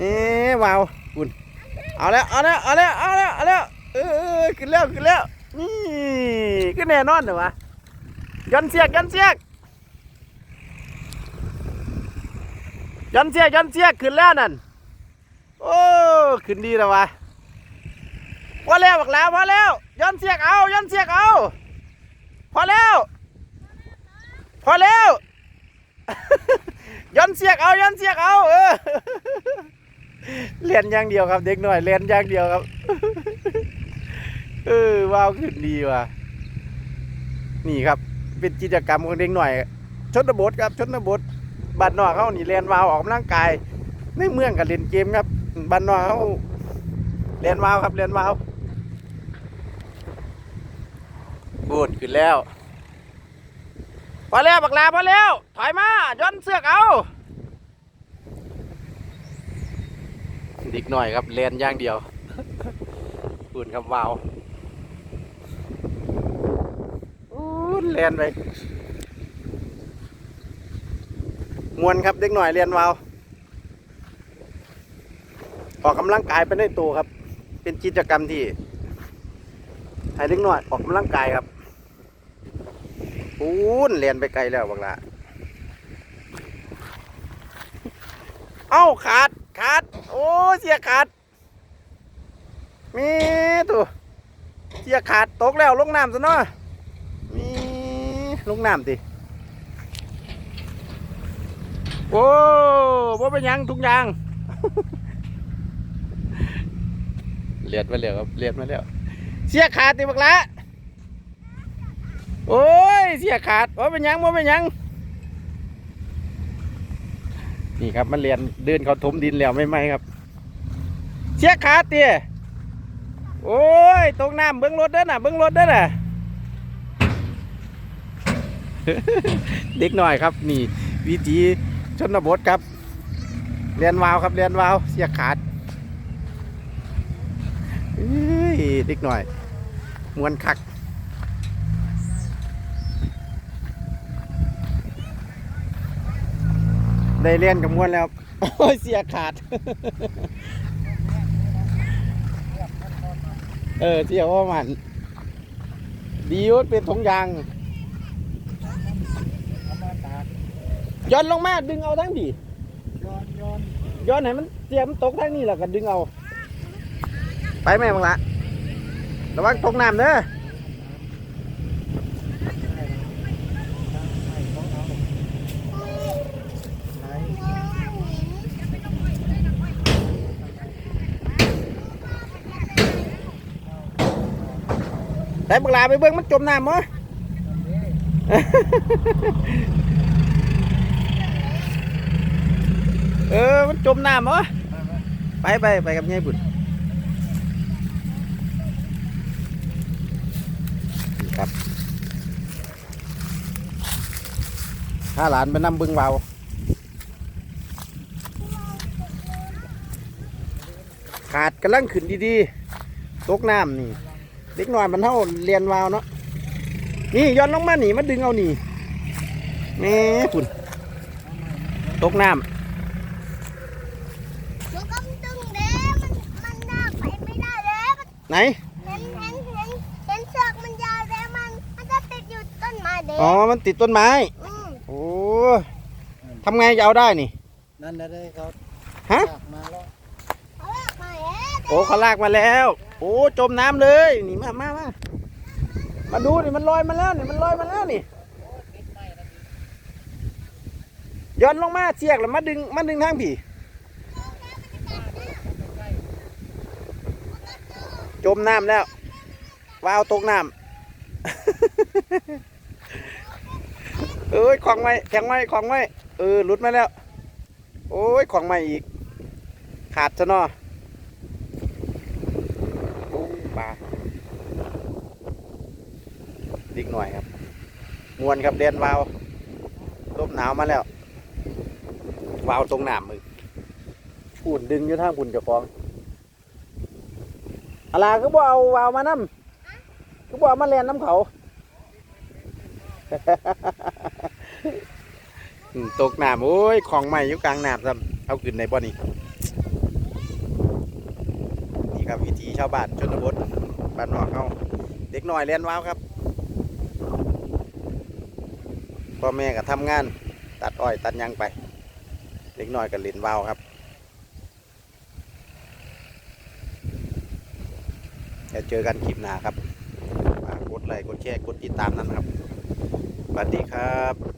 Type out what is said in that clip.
นี่วาวคุณเอาแล้วเอาแล้วเอาแล้วเอาแล้วเอาแล้วเออขึ้นแล้วขึ้นแล้วนี่ขึ้นแน่นอนเหรอวะยันเสียกยันเสียกยันเสียกยันเสียกขึ้นแล้วนั่นโอ้ขึ้นดีแล้ววะพอแล้วบักแล้วพอแล้วยันเสียกเอายันเสียกเอาพอแล้วพอแล้วย้อนเสียกเอาย้อนเสียกเอาเออ เรียนอย่างเดียวครับ เด็กหน่อยเรียนอย่างเดียวครับ เออว้าวขึ้นดีว่ะ นี่ครับ เป็นกิจกรรมของเด็กหน่อย ชนบทครับ ชนบทบ้านนอกเขานี่เรียนวาวออกกำลังกาย ในเมืองกับเล่นเกมครับบ้านนอกเขาเรียนวาวครับเรียนวาวบูดขึ้นแล้ว พอแล้วบักลาพอแล้ว ถอยมาย้อนเสือกเอา ดิกหน่อยครับเลียนอย่างเดียวปุ่นครับวาวอู้เลียนไปมวนครับเด็กหน่อยเรียนวาวออกกำลังกายไปในตัวครับ เป็นกิจกรรมที่ให้เด็กหน่อยออกกำลังกายครับปูนเรียนไปไกลแล้วบักละเอ้าขาด ขาด โอ้เสียขาดมีตัวเสียขาดตกแล้วลงน้ำซะเนาะมีลงน้ำติโอ้บ่เป็นยังทุกอย่างเลียดมาแล้วครับเลียดมาแล้วเสียขาดติบักละโอ้ยเสียขาดว่าเป็นยังว่าเป็นยัง นี่ครับมันเรียนเดินเขาถมดินแล้วไม่ไหมครับ เสียขาดเตี้ยโอ้ยตกน้ำเบิ้องรถเด้อน่ะเบิ้องรถเด้อน่ะเด็กหน่อยครับนี่ วิธีชนบทครับเรียนวาวครับเรียนวาวเสียขาดเอ้ยเด็กหน่อย มวนคัก ได้เล่นกับมวนแล้วโอ้ยเสียขาด เออเสียว่ามัน ดีว่าเป็นทงยางย้อนลงมาดึงเอาทั้งดีย้อนย้อนย้อนให้มันเสียมันตกทั้งนี้แหละก็ดึงเอา ไปแม่บังละระวังตกน้ำเด้อ ให้เขาเอาไหน ใส่บังลาไปเบิ่งมันจมน้ำมั้เออ มันจมน้ำมั้ไปไปไปกับยายบุญครับถ้าหลานไปนำบึงเบาขาดกำลังขึ้นดีๆ ตกน้ำนี่ เด็กน้อยมันเท่าเรียนวาวเนาะนี่ย้อนลงมาหนีมาดึงเอาหนีแม่คุณตกน้มันก็ตึงเด้มันมันลากไปไม่ได้แล้วมันำไหน เห็นเห็นเห็นเห็นเสือกมันยาวแล้วมันมันจะติดอยู่ต้นไม้เด้อ๋อ มันติดต้นไม้ อืมโอ้ทำไงจะเอาได้นี่ นั่นได้เขาฮะตากมาแล้ว เขาลากมาแล้ว โอ้เขาลากมาแล้ว โอ้จมน้ำเลยนี่มามามามาดูนี่มันลอยมาแล้วนี่มันลอยมาแล้วนี่ย้อนลงมาเสียกแล้วมาดึงมาดึงทางผีจมน้ำแล้ววาวตกน้ำเอ้ยของไว้แข็งไว้ของไว้เออหลุดมาแล้ว โอ้ยของใหม่อีก ขาดซะเนาะโอ้ ปลาดิกหน่อยครับ มวนครับเดนวาวลมหนาวมาแล้ววาวตรงหนามมึงปุ่นดึงอยู่ทางปุ่นเจ้าของอะไรก็บ่เอาวาวมานำก็บ่เอามาเรียนน้ำเขาตกหน้ำโอ้ยของใหม่อยู่กลางหน้ำซ้ำเอาขึ้นในบ่อนี่ ครับวิถีชาวบ้านชนบทบ้านนอกเขาเด็กน้อยเรียนว้าวครับพ่อแม่ก็ทำงาน ตัดอ้อยตัดยังไปเด็กน้อยก็เล่นว้าวครับแล้วเจอกันคลิปหน้าครับฝากกดไลค์กดแชร์กดติดตามนั้นครับสวัสดีครับ